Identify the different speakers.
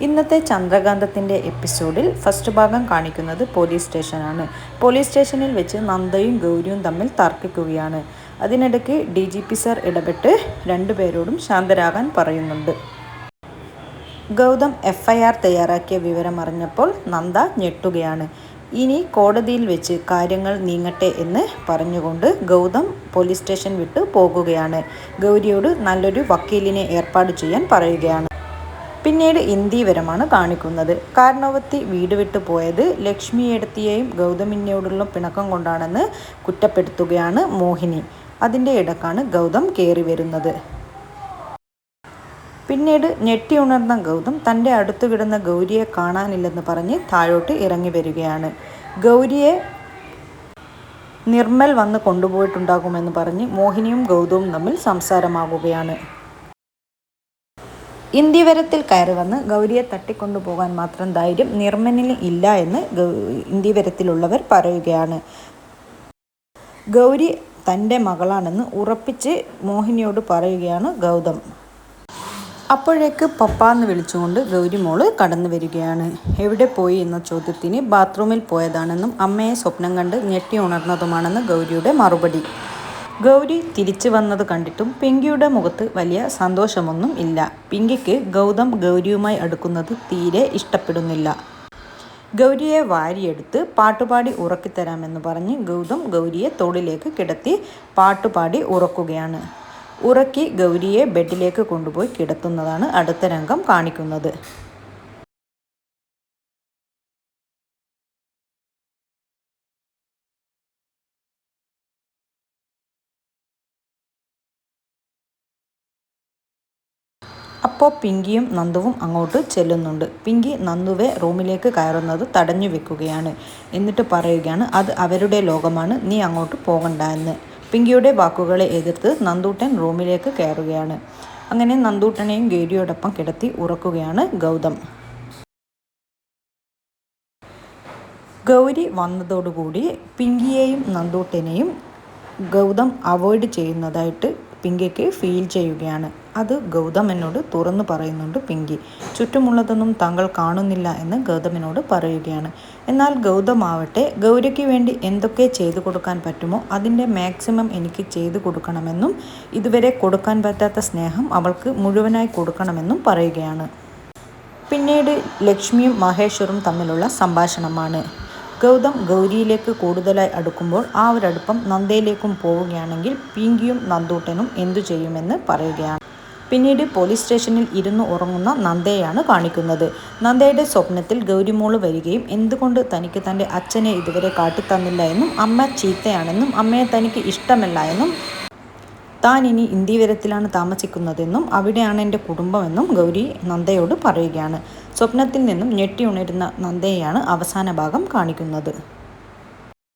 Speaker 1: ഇന്നത്തെ ചന്ദ്രകാന്തത്തിന്റെ എപ്പിസോഡിൽ ഫസ്റ്റ് ഭാഗം കാണിക്കുന്നത് പോലീസ് സ്റ്റേഷനാണ്. പോലീസ് സ്റ്റേഷനിൽ വെച്ച് നന്ദയും ഗൗരിയും തമ്മിൽ തർക്കിക്കുകയാണ്. അതിനിടയ്ക്ക് ഡി ജി പി സർ ഇടപെട്ട് രണ്ടുപേരോടും ശാന്തരാകാൻ പറയുന്നുണ്ട്. ഗൗതം എഫ് ഐ ആർ തയ്യാറാക്കിയ വിവരം അറിഞ്ഞപ്പോൾ നന്ദ ഞെട്ടുകയാണ്. ഇനി കോടതിയിൽ വെച്ച് കാര്യങ്ങൾ നീങ്ങട്ടെ എന്ന് പറഞ്ഞുകൊണ്ട് ഗൗതം പോലീസ് സ്റ്റേഷൻ വിട്ട് പോകുകയാണ്. ഗൗരിയോട് നല്ലൊരു വക്കീലിനെ ഏർപ്പാട് ചെയ്യാൻ പറയുകയാണ്. പിന്നീട് ഇന്ദീവരമാണ് കാണിക്കുന്നത്. കാരണവത്തി വീട് വിട്ടു പോയത് ലക്ഷ്മിയെടുത്തിയെയും ഗൗതമിനോടുള്ള പിണക്കം കൊണ്ടാണെന്ന് കുറ്റപ്പെടുത്തുകയാണ് മോഹിനി. അതിന്റെ ഇടക്കാണ് ഗൗതം കയറി വരുന്നത്. പിന്നീട് ഞെട്ടി ഉണർന്ന ഗൗതം തന്റെ അടുത്തു കിടന്ന ഗൗരിയെ കാണാനില്ലെന്ന് പറഞ്ഞ് താഴോട്ട് ഇറങ്ങി വരികയാണ്. ഗൗരിയെ നിർമ്മൽ വന്ന് കൊണ്ടുപോയിട്ടുണ്ടാകുമെന്ന് പറഞ്ഞ് മോഹിനിയും ഗൗതവും തമ്മിൽ സംസാരമാകുകയാണ് ഇന്ത്യവരത്തിൽ കയറി വന്ന് ഗൗരിയെ തട്ടിക്കൊണ്ടുപോകാൻ മാത്രം ധൈര്യം നിർമ്മലിന് ഇല്ല എന്ന് ഇന്ത്യവരത്തിലുള്ളവർ പറയുകയാണ്. ഗൗരി തന്റെ മകളാണെന്ന് ഉറപ്പിച്ച് മോഹിനിയോട് പറയുകയാണ് ഗൗതം. അപ്പോഴേക്ക് പപ്പാന്ന് വിളിച്ചുകൊണ്ട് ഗൗരി മോൾ കടന്നു വരികയാണ്. എവിടെ പോയി എന്ന ചോദ്യത്തിന് ബാത്റൂമിൽ പോയതാണെന്നും അമ്മയെ സ്വപ്നം കണ്ട് ഞെട്ടി ഉണർന്നതുമാണെന്ന് ഗൗരിയുടെ മറുപടി. ഗൗരി തിരിച്ചു വന്നത് കണ്ടിട്ടും പിങ്കിയുടെ മുഖത്ത് വലിയ സന്തോഷമൊന്നും ഇല്ല. പിങ്കിക്ക് ഗൗതം ഗൗരിയുമായി അടുക്കുന്നത് തീരെ ഇഷ്ടപ്പെടുന്നില്ല. ഗൗരിയെ വാരിയെടുത്ത് പാട്ടുപാടി ഉറക്കിത്തരാമെന്ന് പറഞ്ഞ് ഗൗതം ഗൗരിയെ തോളിലേക്ക് കിടത്തി പാട്ടുപാടി ഉറക്കുകയാണ്. ഉറക്കി ഗൗരിയെ ബെഡിലേക്ക് കൊണ്ടുപോയി കിടത്തുന്നതാണ് അടുത്ത രംഗം കാണിക്കുന്നത്. അപ്പോൾ പിങ്കിയും നന്ദുവും അങ്ങോട്ട് ചെല്ലുന്നുണ്ട്. പിങ്കി നന്ദുവെ റൂമിലേക്ക് കയറുന്നത് തടഞ്ഞു വെക്കുകയാണ്. എന്നിട്ട് പറയുകയാണ് അത് അവരുടെ ലോകമാണ് നീ അങ്ങോട്ട് പോകണ്ട എന്ന് പിങ്കിയുടെ വാക്കുകളെ എതിർത്ത് നന്ദൂട്ടൻ റൂമിലേക്ക് കയറുകയാണ്. അങ്ങനെ നന്ദൂട്ടനെയും ഗേരിയോടൊപ്പം കിടത്തി ഉറക്കുകയാണ് ഗൗതം. ഗൗരി വന്നതോടുകൂടി പിങ്കിയെയും നന്ദൂട്ടനെയും ഗൗതം അവോയ്ഡ് ചെയ്യുന്നതായിട്ട് പിങ്കിക്ക് ഫീൽ ചെയ്യുകയാണ്. അത് ഗൗതമനോട് തുറന്നു പറയുന്നുണ്ട് പിങ്കി ചുറ്റുമുള്ളതൊന്നും താങ്കൾ കാണുന്നില്ല എന്ന് ഗൗതമിനോട് പറയുകയാണ്. എന്നാൽ ഗൗതമാവട്ടെ ഗൗരിക്ക് വേണ്ടി എന്തൊക്കെ ചെയ്തു കൊടുക്കാൻ പറ്റുമോ അതിന്റെ മാക്സിമം എനിക്ക് ചെയ്തു കൊടുക്കണമെന്നും ഇതുവരെ കൊടുക്കാൻ പറ്റാത്ത സ്നേഹം അവൾക്ക് മുഴുവനായി കൊടുക്കണമെന്നും പറയുകയാണ്. പിന്നീട് ലക്ഷ്മിയും മഹേശ്വറും തമ്മിലുള്ള സംഭാഷണമാണ്. ഗൗതം ഗൗരിയിലേക്ക് കൂടുതലായി അടുക്കുമ്പോൾ ആ ഒരടുപ്പം നന്ദയിലേക്കും പോവുകയാണെങ്കിൽ പിങ്കിയും നന്ദൂട്ടനും എന്തു ചെയ്യുമെന്ന് പറയുകയാണ്. പിന്നീട് പോലീസ് സ്റ്റേഷനിൽ ഇരുന്ന് ഉറങ്ങുന്ന നന്ദയെയാണ് കാണിക്കുന്നത്. നന്ദയുടെ സ്വപ്നത്തിൽ ഗൗരിമോൾ വരികയും എന്തുകൊണ്ട് തനിക്ക് തന്റെ അച്ഛനെ ഇതുവരെ കാട്ടിത്തന്നില്ല എന്നും അമ്മ ചീത്തയാണെന്നും അമ്മയെ തനിക്ക് ഇഷ്ടമല്ല എന്നും താൻ ഇനി ഇന്ത്യവരത്തിലാണ് താമസിക്കുന്നതെന്നും അവിടെയാണ് എന്റെ കുടുംബമെന്നും ഗൗരി നന്ദയോട് പറയുകയാണ്. സ്വപ്നത്തിൽ നിന്നും ഞെട്ടി ഉണരുന്ന നന്ദയെയാണ് അവസാന ഭാഗം കാണിക്കുന്നത്.